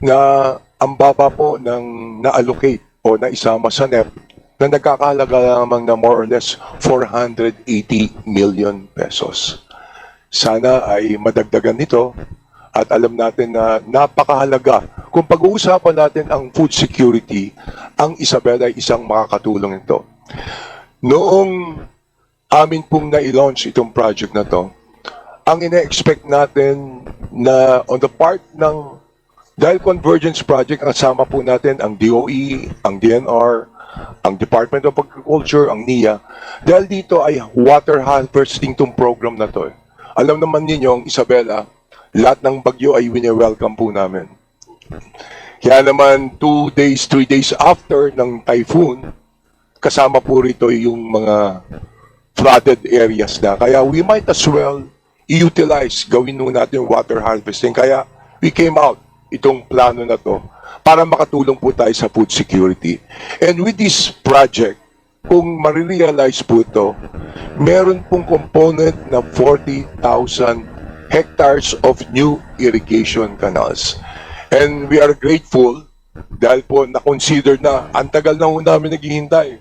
na ang baba po ng na-allocate o na isama sa NEP na nagkakahalaga lamang na more or less 480 million pesos. Sana ay madagdagan nito at alam natin na napakahalaga. Kung pag-uusapan natin ang food security, ang Isabela ay isang makakatulong nito. Noong amin pong na-launch itong project na to, ang ina-expect natin na on the part ng dahil Convergence Project, kasama po natin ang DOE, ang DNR, ang Department of Agriculture, ang NIA. Dahil dito ay water harvesting tong program na to. eh. Alam naman ninyo, ang Isabela, lahat ng bagyo ay wini-welcome po namin. Kaya naman, two days, three days after ng typhoon, kasama po rito yung mga flooded areas na. Kaya we might as well utilize, gawin nun natin water harvesting. Kaya we came out itong plano na to para makatulong po tayo sa food security. And with this project, kung marirealize po ito, meron pong component na 40,000 hectares of new irrigation canals. And we are grateful dahil po na-consider na ang tagal na ho namin naghihintay.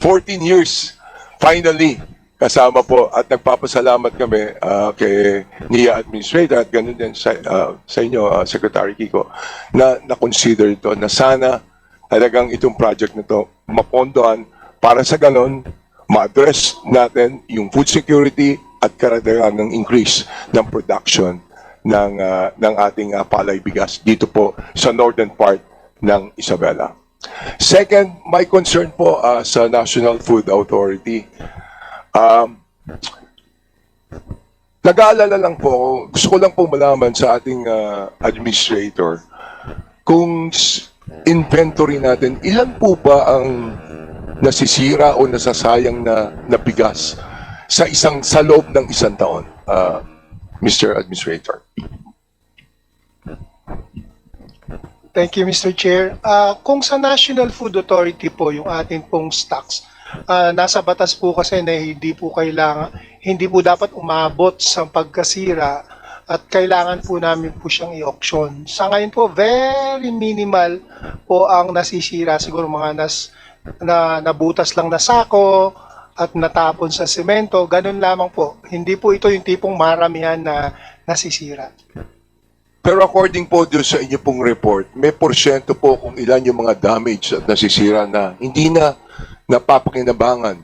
14 years, finally, kasama po at nagpapasalamat kami ah, kay NIA Administrator at ganun din sa, ah, sa inyo, ah, Secretary Kiko, na na-consider ito na sana talagang itong project na to mapondohan para sa ganun ma-address natin yung food security at karagdagan ng increase ng production ng ah, ng ating ah, palay bigas dito po sa northern part ng Isabela. Second, my concern po ah, sa National Food Authority. Um, Nag-aalala lang po ako, gusto ko lang po malaman sa ating ah, administrator kung inventory natin, ilan po ba ang nasisira o nasasayang na, na bigas sa isang sa loob ng isang taon, ah, Mr. Administrator? Thank you, Mr. Chair. Ah, kung sa National Food Authority po yung ating pong stocks, ah, nasa batas po kasi na hindi po kailangan, hindi po dapat umabot sa pagkasira at kailangan po namin po siyang i-auction. Sa ngayon po, very minimal po ang nasisira. Siguro mga nas, na nabutas lang na sako at natapon sa semento. Ganun lamang po. Hindi po ito yung tipong maramihan na nasisira. Pero according po doon sa inyo pong report, may porsyento po kung ilan yung mga damage at nasisira na hindi na napapakinabangan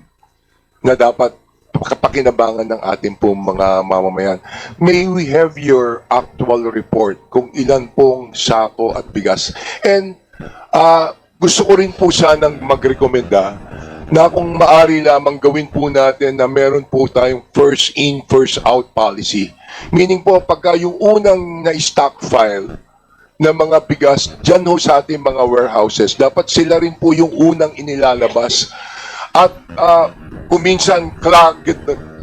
na dapat kapakinabangan ng ating pong mga mamamayan. May we have your actual report kung ilan pong sako at bigas. And ah, gusto ko rin po sanang magrekomenda na kung maari lamang gawin po natin na meron po tayong first in, first out policy. Meaning po, pagka yung unang na-stockfile na mga bigas dyan ho sa ating mga warehouses, dapat sila rin po yung unang inilalabas. At uh, kuminsan, clogged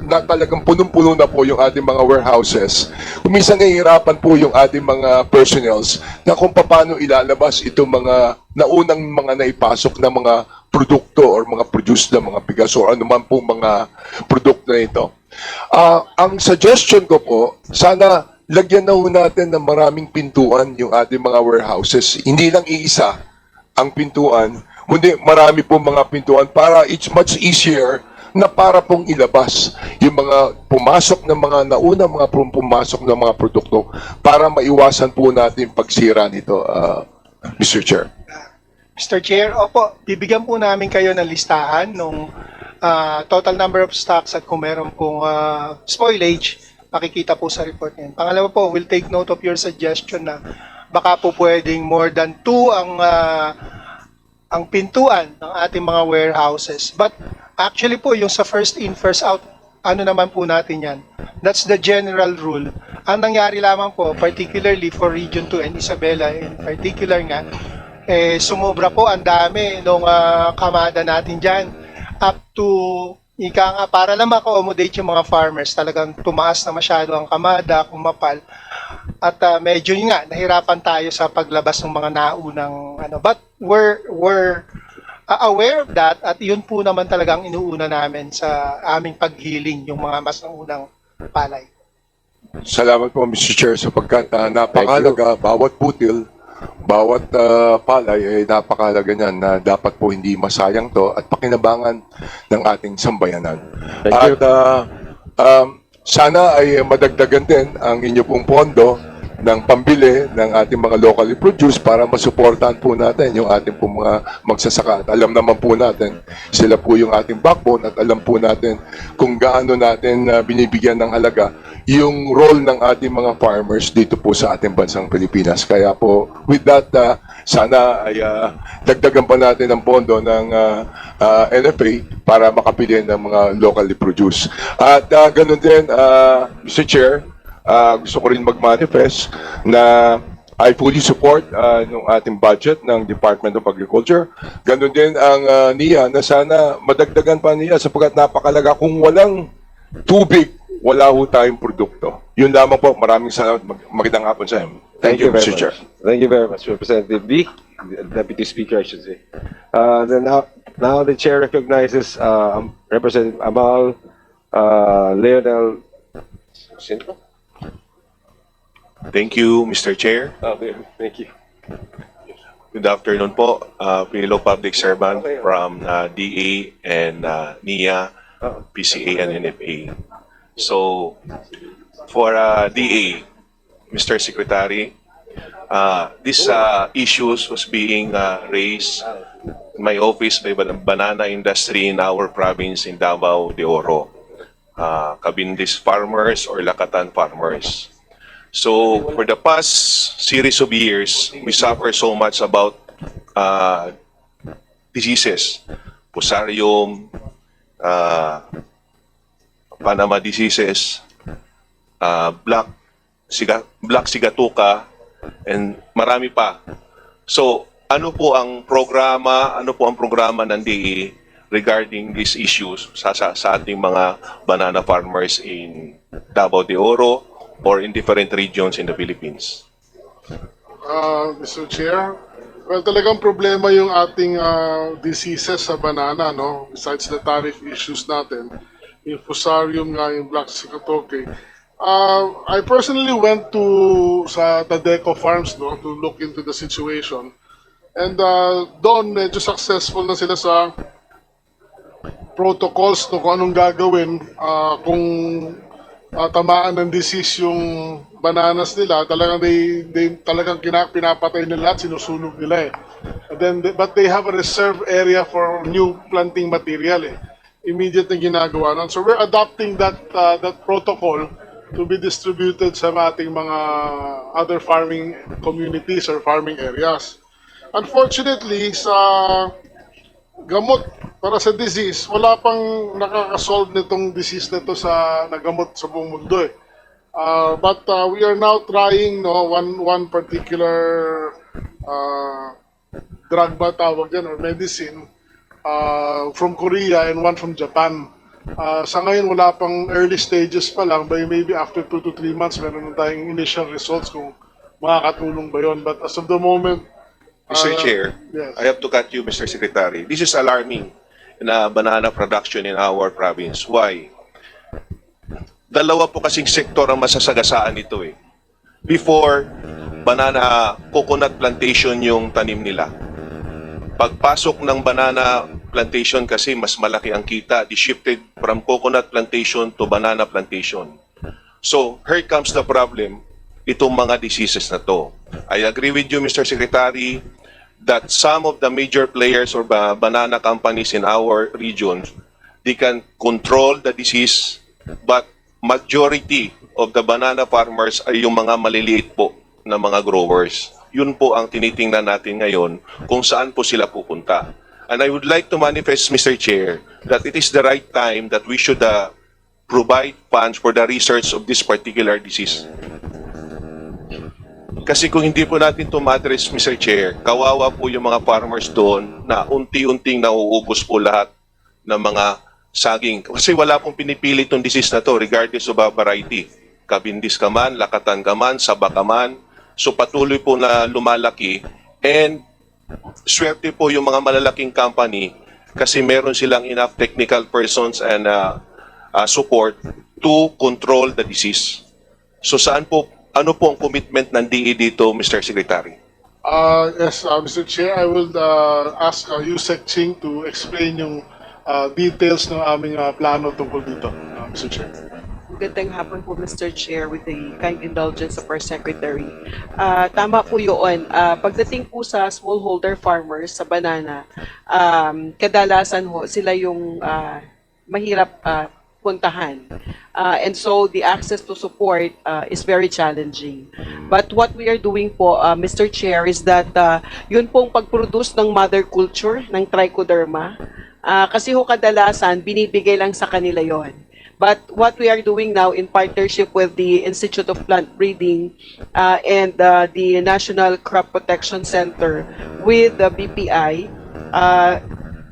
na talagang punong-puno na po yung ating mga warehouses. Kuminsan nahihirapan po yung ating mga personnels na kung paano ilalabas itong mga naunang mga naipasok na mga produkto or mga produce na mga bigas o anuman pong mga produkto na ito. Ah, ang suggestion ko po, sana lagyan na ho natin ng maraming pintuan yung ating mga warehouses. Hindi lang iisa ang pintuan, kundi marami pong mga pintuan para it's much easier na para pong ilabas yung mga pumasok ng mga nauna mga pum- pumasok ng mga produkto para maiwasan po natin pagsira nito, ah, Mr. Chair. Mr. Chair, opo, bibigyan po namin kayo ng listahan ng total number of stocks at kung meron pong ah, spoilage, makikita po sa report niyan. Pangalawa po, we'll take note of your suggestion na baka po pwedeng more than two ang ah, ang pintuan ng ating mga warehouses. But actually po, yung sa first in, first out, ano naman po natin yan? That's the general rule. Ang nangyari lamang po, particularly for Region 2 and Isabela in particular nga, eh, sumobra po ang dami nung ah, kamada natin dyan. Up to, ika nga, para lang ma-accommodate yung mga farmers, talagang tumaas na masyado ang kamada, kumapal. At ah, medyo yun nga, nahirapan tayo sa paglabas ng mga naunang ano. But we're, we're ah, aware of that at yun po naman talagang inuuna namin sa aming paghiling yung mga mas naunang palay. Salamat po, Mr. Chair, sapagkat uh, napakalaga bawat butil bawat ah, palay ay napakalaga niyan na dapat po hindi masayang to at pakinabangan ng ating sambayanan. Thank you. At ah, um, sana ay madagdagan din ang inyo pong pondo ng pambili ng ating mga locally produced para masuportahan po natin yung ating pong mga magsasaka. At alam naman po natin, sila po yung ating backbone at alam po natin kung gaano natin ah, binibigyan ng halaga yung role ng ating mga farmers dito po sa ating bansang Pilipinas. Kaya po, with that, ah, sana ay ah, dagdagan pa natin ang pondo ng ah, ah, NFA para makapili ng mga locally produced. At ah, ganun din, ah, Mr. Chair, Ah, gusto ko rin mag-manifest na I fully support ah, yung ating budget ng Department of Agriculture. Ganon din ang ah, NIA na sana madagdagan pa niya sapagkat napakalaga kung walang tubig, wala ho tayong produkto. Yun lamang po. Maraming salamat. Mag- magandang hapon sa inyo. Thank, you, very Mr. much. Chair. Thank you very much, Representative B, Deputy Speaker, I should say. Uh, then now, now the chair recognizes uh, Representative Amal uh, Leonel. Sino? Thank you, Mr. Chair. Okay, thank you. Good afternoon po, uh, fellow public servant from uh, DA and uh, NIA, PCA and NFA. So, for uh, DA, Mr. Secretary, uh, this uh, issues was being uh, raised in my office by the banana industry in our province in Davao de Oro. Uh, Cabindis farmers or Lakatan farmers. So for the past series of years, we suffer so much about uh, diseases, Fusarium, uh, Panama diseases, uh, black siga, black sigatuka, and marami pa. So ano po ang programa, ano po ang programa ng DE regarding these issues sa, sa, sa ating mga banana farmers in Davao de Oro or in different regions in the Philippines? Uh, Mr. Chair, well, talagang problema yung ating uh, diseases sa banana, no? Besides the tariff issues natin, yung fusarium nga, yung black sigatoke. Uh, I personally went to sa Tadeco Farms, no, to look into the situation. And uh, doon, medyo successful na sila sa protocols no, kung anong gagawin uh, kung uh, tamaan ng disease yung bananas nila, talagang they, they talagang kina, pinapatay nila at sinusunog nila eh. And then, they- but they have a reserve area for new planting material eh. Immediate na ginagawa nun. So we're adopting that uh, that protocol to be distributed sa ating mga other farming communities or farming areas. Unfortunately, sa gamot para sa disease, wala pang nakakasolve nitong disease na to sa nagamot sa buong mundo eh. Uh, but uh, we are now trying no one one particular uh, drug ba tawag dyan or medicine uh, from Korea and one from Japan. Uh, sa ngayon wala pang early stages pa lang but maybe after 2 to 3 months meron na tayong initial results kung makakatulong ba yon but as of the moment Mr. uh, Chair, yes. I have to cut you, Mr. Secretary. This is alarming na banana production in our province. Why? Dalawa po kasing sektor ang masasagasaan nito eh. Before, banana coconut plantation yung tanim nila. Pagpasok ng banana plantation kasi mas malaki ang kita, they shifted from coconut plantation to banana plantation. So, here comes the problem, itong mga diseases na to. I agree with you, Mr. Secretary, that some of the major players or ba- banana companies in our region, they can control the disease, but majority of the banana farmers ay yung mga maliliit po na mga growers. Yun po ang tinitingnan natin ngayon kung saan po sila pupunta. And I would like to manifest, Mr. Chair, that it is the right time that we should uh, provide funds for the research of this particular disease. Kasi kung hindi po natin ito ma-address, Mr. Chair, kawawa po yung mga farmers doon na unti-unting nauubos po lahat ng mga saging. Kasi wala pong pinipili itong disease na to regardless of variety. Kabindis ka man, lakatan ka man, saba ka man. So patuloy po na lumalaki and swerte po yung mga malalaking company kasi meron silang enough technical persons and uh, uh, support to control the disease. So saan po, ano po ang commitment ng DE dito, Mr. Secretary? Uh, yes, uh, Mr. Chair, I will uh, ask uh, Yusek Ching to explain yung uh, details ng aming uh, plano tungkol dito, uh, Mr. Chair. Magandang hapon po, Mr. Chair, with the kind indulgence of our Secretary. Ah, tama po yun. Ah, pagdating po sa smallholder farmers sa banana, um, kadalasan ho, sila yung ah, mahirap ah, puntahan. Ah, and so the access to support ah, is very challenging. But what we are doing po, ah, Mr. Chair, is that ah, yun pong pag-produce ng mother culture, ng trichoderma, ah, kasi ho kadalasan, binibigay lang sa kanila yon. But what we are doing now in partnership with the Institute of Plant Breeding uh, and uh, the National Crop Protection Center with the BPI, uh,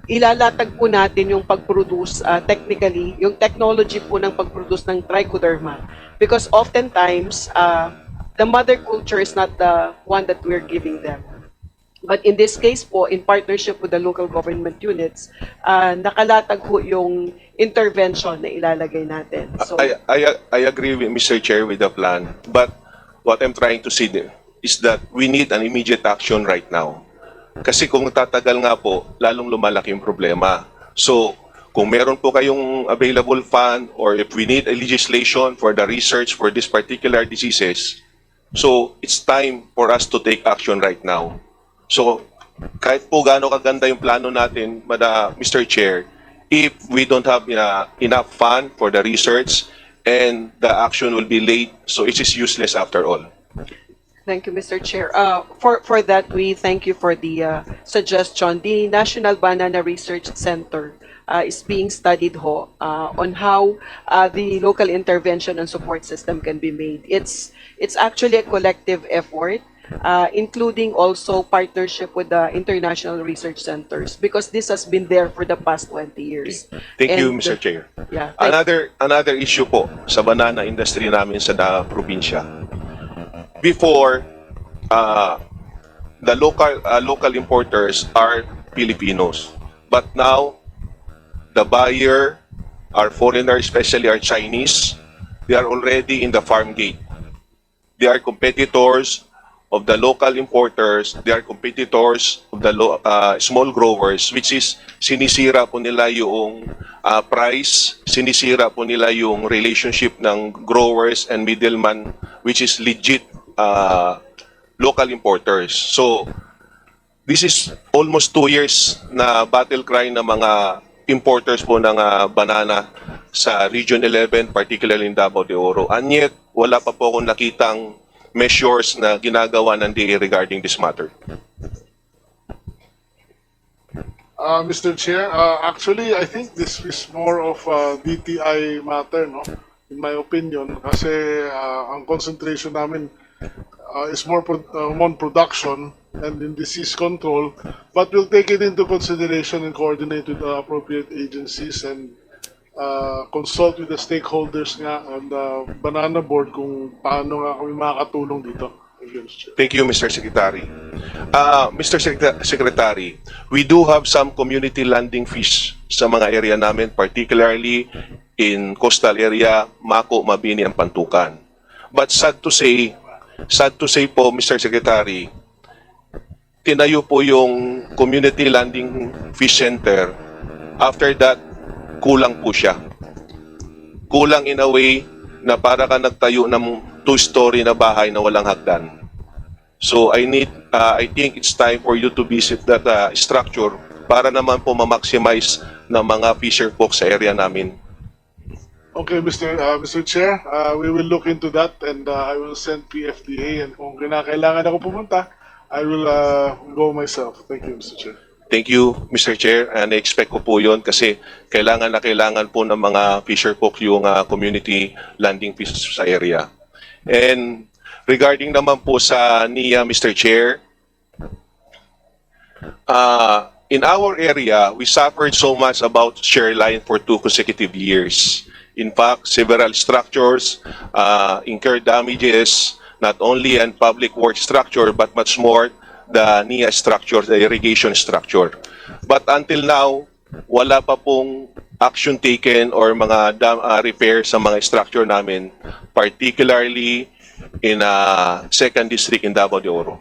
ilalatag po natin yung pag-produce uh, technically, yung technology po ng pag-produce ng trichoderma. Because oftentimes, uh, the mother culture is not the one that we're giving them. But in this case po, in partnership with the local government units, uh, nakalatag po yung intervention na ilalagay natin. So, I, I, I agree with Mr. Chair with the plan, but what I'm trying to there is that we need an immediate action right now. Kasi kung tatagal nga po, lalong lumalaki yung problema. So, kung meron po kayong available fund or if we need a legislation for the research for these particular diseases, so it's time for us to take action right now. So, kahit po gaano kaganda yung plano natin, Mr. Chair, if we don't have enough fund for the research and the action will be late, so it is useless after all. Thank you, Mr. Chair. Uh, for, for that, we thank you for the uh, suggestion. The National Banana Research Center uh, is being studied ho uh, on how uh, the local intervention and support system can be made. It's it's actually a collective effort, uh, including also partnership with the international research centers because this has been there for the past 20 years. Thank you, And, Mr. uh, Chair. Yeah. Another another issue po sa banana industry namin sa da, probinsya. Before, uh, the local uh, local importers are Filipinos, but now the buyer are foreigners, especially are Chinese. They are already in the farm gate. They are competitors of the local importers. They are competitors of the lo- uh, small growers, which is sinisira po nila yung uh, price, sinisira po nila yung relationship ng growers and middleman, which is legit uh, local importers. So, this is almost two years na battle cry ng mga importers po ng ah, banana sa Region 11, particularly in Davao de Oro. And yet, wala pa po akong nakitang measures na ginagawa ng DA regarding this matter. Uh, Mr. Chair, uh, actually, I think this is more of a DTI matter, no? In my opinion, kasi uh, ang concentration namin uh, is more pro- uh, on production and in disease control, but we'll take it into consideration and coordinate with the appropriate agencies and uh, consult with the stakeholders nga on the banana board kung paano nga kami makakatulong dito. Thank you, Mr. Secretary. Uh, Mr. Secre- Secretary, we do have some community landing fish sa mga area namin, particularly in coastal area, Mako, Mabini, and Pantukan. But sad to say, sad to say po, Mr. Secretary, tinayo po yung community landing fish center. After that, kulang po siya. Kulang in a way na para ka nagtayo ng two-story na bahay na walang hagdan. So I need, uh, I think it's time for you to visit that uh, structure para naman po ma-maximize ng mga fisher folk sa area namin. Okay, Mr. Uh, Mr. Chair, uh, we will look into that and uh, I will send PFDA and kung kinakailangan ako pumunta, I will uh, go myself. Thank you, Mr. Chair. Thank you, Mr. Chair, and expect ko po yun kasi kailangan na kailangan po ng mga fisher folk yung uh, community landing fish sa area. And regarding naman po sa NIA, Mr. Chair, uh, in our area, we suffered so much about share line for two consecutive years. In fact, several structures uh, incurred damages, not only in public works structure, but much more the NIA structure, the irrigation structure. But until now, wala pa pong action taken or mga dam, uh, repair sa mga structure namin, particularly in uh, second district in Davao de Oro.